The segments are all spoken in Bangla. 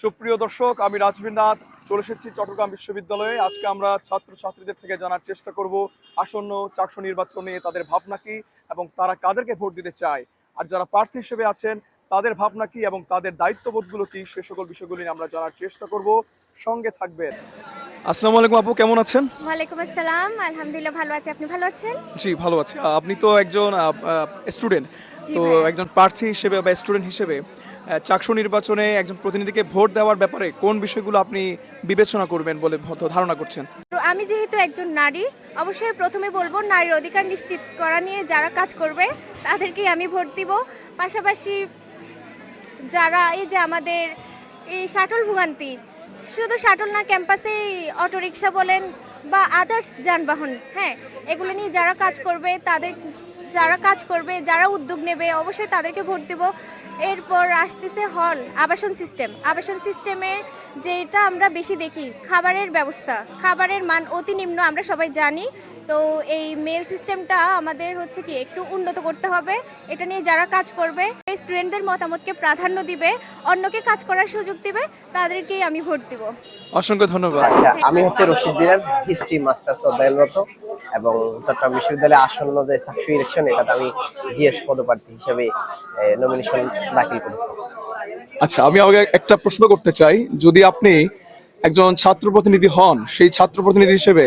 সুপ্রিয় দর্শক, আমি রাজবীর নাথ। চলে এসেছি চট্টগ্রাম বিশ্ববিদ্যালয়ে। আজকে আমরা ছাত্রছাত্রীদের থেকে জানার চেষ্টা করব, আসন্ন চারশো নিয়ে তাদের ভাবনা কি এবং তারা কাদেরকে ভোট দিতে চায়? আর যারা প্রার্থী হিসেবে আছেন, তাদের ভাবনা কি এবং তাদের দায়িত্ববোধগুলো কি? সে সকল বিষয়গুলি আমরা জানার চেষ্টা করব। সঙ্গে থাকবেন। আসসালামু আলাইকুম আপু কেমন আছেন? ওয়ালাইকুম আসসালাম আলহামদুলিল্লাহ ভালো আছি। আপনি ভালো আছেন? জি ভালো আছি। আপনি তো একজন স্টুডেন্ট তো একজন প্রার্থী হিসেবে বা স্টুডেন্ট হিসেবে চাকসু নির্বাচনে একজন প্রতিনিধিকে ভোট দেওয়ার ব্যাপারে কোন বিষয়গুলো আপনি বিবেচনা করবেন বলে ধারণা করছেন? আমি যেহেতু একজন নারী অবশ্যই প্রথমে বলব নারীর অধিকার নিশ্চিত করা নিয়ে যারা কাজ করবে তাদেরকেই আমি ভোট দিব। পাশাপাশি যারা এই যে আমাদের এই শাটল ভোগান্তি শুধু শাটল না ক্যাম্পাসে অটোরিকশা বলেন বা আদার্স যানবাহন হ্যাঁ এগুলো নিয়ে যারা কাজ করবে, তাদের যারা কাজ করবে যারা উদ্যোগ নেবে অবশ্যই তাদেরকে ভোট দেব। এরপর আসতেছে হল আবাসন সিস্টেম। আবাসন সিস্টেমে যেটা আমরা বেশি দেখি খাবারের ব্যবস্থা। খাবারের মান অতি নিম্ন আমরা সবাই জানি। তো এই মেল সিস্টেমটা আমাদের হচ্ছে কি একটু উন্নত করতে হবে। এটা নিয়ে যারা কাজ করবে এই স্টুডেন্টদের মতামতকে প্রাধান্য দিবে অন্যকে কাজ করার সুযোগ দিবে তাদেরকেই আমি ভোট দিব। অসংখ্য ধন্যবাদ। আচ্ছা আমি হচ্ছে রশিদ দিনার হিস্ট্রি মাস্টার্স অধ্যয়নরত। এবং চট্টগ্রাম বিশ্ববিদ্যালয়ে আসন্ন যে সাকসু ইলেকশন এটাতে আমি জিএস পদপ্রার্থী হিসেবে নমিনেশন দাখিল করেছি। আচ্ছা আমি আমাকে একটা প্রশ্ন করতে চাই। যদি আপনি একজন ছাত্র প্রতিনিধি হন, সেই ছাত্র প্রতিনিধি হিসেবে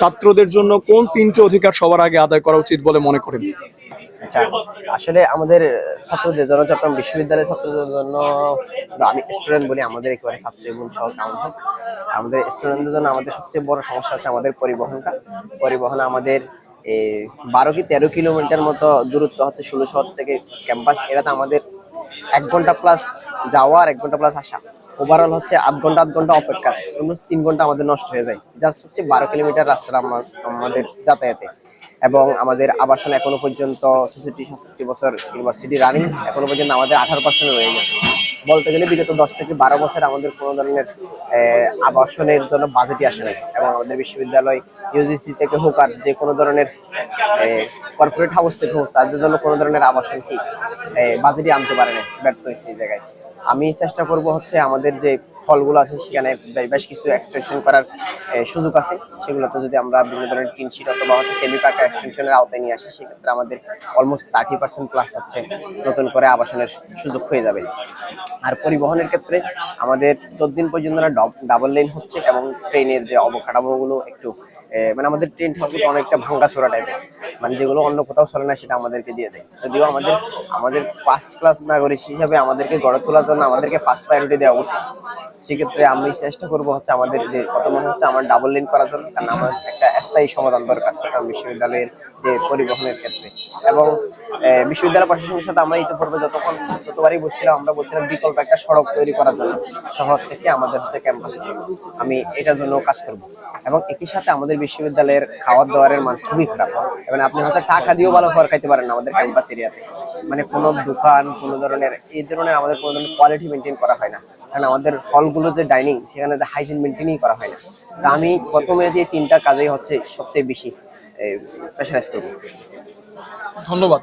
ছাত্রদের জন্য কোন তিনটি অধিকার সবার আগে আদায় করা উচিত বলে মনে করেন? আচ্ছা আসলে আমাদের ছাত্রদের জন্য চট্টগ্রাম বিশ্ববিদ্যালয়ের ছাত্রদের জন্য আমি স্টুডেন্ট বলি, আমাদের একেবারে ছাত্র এবং সহ কাউন্ট আমাদের স্টুডেন্টদের জন্য আমাদের সবচেয়ে বড় সমস্যা হচ্ছে আমাদের পরিবহনটা। পরিবহন আমাদের বারো কি তেরো কিলোমিটার মতো দূরত্ব হচ্ছে ষোলো শহর থেকে ক্যাম্পাস। এটাতে আমাদের এক ঘণ্টা প্লাস যাওয়া আর এক ঘণ্টা প্লাস আসা। ওভারঅল হচ্ছে আধ ঘণ্টা আধ ঘণ্টা অপেক্ষা। অলমোস্ট তিন ঘণ্টা আমাদের নষ্ট হয়ে যায়। জাস্ট হচ্ছে বারো কিলোমিটার রাস্তা আমাদের যাতায়াতে। এবং আমাদের আবাসন এখনও পর্যন্ত ছেষট্টি, সাতষট্টি বছর ইউনিভার্সিটি রানিং এখনও পর্যন্ত আমাদের আঠারো পার্সেন্ট রয়ে গেছে। বলতে গেলে বিগত দশ থেকে বারো বছর আমাদের কোনো ধরনের আবাসনের জন্য বাজেটই আসে নাই এবং আমাদের বিশ্ববিদ্যালয় ইউজিসি থেকে হোক আর যে কোনো ধরনের কর্পোরেট হাউস থেকে হোক, তাদের জন্য কোনো ধরনের আবাসন কি বাজেটই আনতে পারে না ব্যর্থ হয়েছে এই জায়গায়। আমি চেষ্টা করব হচ্ছে আমাদের যে ফলগুলো আছে সেখানে বেশ কিছু এক্সটেনশন করার সুযোগ আছে। সেগুলোতে যদি আমরা বিভিন্ন ধরনের টিন শিট অথবা হচ্ছে সেমি পাকা এক্সটেনশনের আওতায় নিয়ে আসি, সেক্ষেত্রে আমাদের অলমোস্ট থার্টি পার্সেন্ট প্লাস হচ্ছে নতুন করে আবাসনের সুযোগ হয়ে যাবে। আর পরিবহনের ক্ষেত্রে আমাদের যতদিন পর্যন্ত না ডাবল লেন হচ্ছে এবং ট্রেনের যে অবকাঠামোগুলো একটু মানে আমাদের ট্রেন সম্পর্কে অনেকটা ভাঙ্গা ছোড়া টাইপের মানে যেগুলো অন্য কোথাও চলে না, সেটা আমাদেরকে দিয়ে দেয়। যদিও আমাদের আমাদের ফার্স্ট ক্লাস নাগরিক হিসাবে আমাদেরকে গড়ে তোলার জন্য আমাদেরকে ফার্স্ট প্রায়োরিটি দেওয়া উচিত। সেক্ষেত্রে আমি চেষ্টা করব হচ্ছে আমাদের যে বর্তমান হচ্ছে আমার ডাবল লেন করার জন্য, কারণ আমার একটা স্থায়ী সমাধান দরকার, চট্টগ্রাম বিশ্ববিদ্যালয়ের যে পরিবহনের ক্ষেত্রে। এবং বিশ্ববিদ্যালয় প্রশাসনের সাথে আমরা ইতিপূর্বে যতক্ষণ যতবারই বলছিলাম আমরা বলছিলাম বিকল্প একটা সড়ক তৈরি করার জন্য। শহর থেকে আমাদের হচ্ছে ক্যাম্পাসে। আমি এটার জন্য কাজ করব। এবং একই সাথে আমাদের বিশ্ববিদ্যালয়ের খাওয়ার দাওয়ারের মান খুবই খারাপ। এবং আপনি হচ্ছে টাকা দিয়েও ভালো খাবার খাইতে পারেন আমাদের ক্যাম্পাস এরিয়াতে। মানে কোনো দোকান, কোনো ধরনের এই ধরনের আমাদের কোনো ধরনের কোয়ালিটি মেনটেন করা হয় না। কারণ আমাদের হলগুলো যে ডাইনিং সেখানে যে হাইজিন মেনটেনই করা হয় না। তা আমি প্রথমে যে তিনটা কাজেই হচ্ছে সবচেয়ে বেশি প্রেশারাইজ করব। ধন্যবাদ।